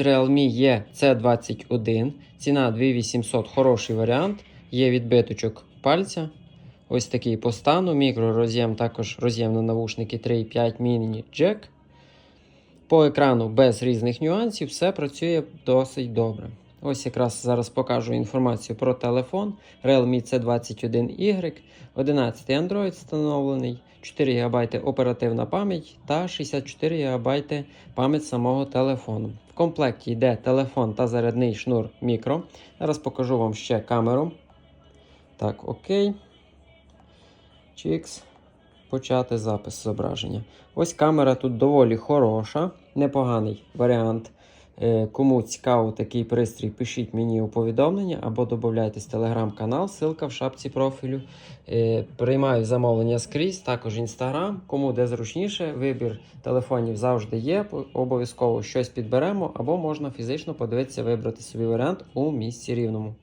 Realme є C21, ціна 2800, хороший варіант. Є відбиточок пальця. Ось такий по стану. Мікророз'єм, також роз'єм на навушники 3.5 міні джек. По екрану без різних нюансів, все працює досить добре. Ось якраз зараз покажу інформацію про телефон. Realme C21Y, 11 Android встановлений, 4 ГБ оперативна пам'ять та 64 ГБ пам'ять самого телефону. В комплекті йде телефон та зарядний шнур мікро. Зараз покажу вам ще камеру. Так, окей. Чікс. Почати запис зображення. Ось камера тут доволі хороша, непоганий варіант. Е, Кому цікаво такий пристрій, пишіть мені у повідомлення або додайтесь в телеграм-канал, ссылка в шапці профілю. Е, Приймаю замовлення скрізь, також інстаграм. Кому де зручніше, вибір телефонів завжди є. Обов'язково щось підберемо, або можна фізично подивитися, вибрати собі варіант у місці рівному.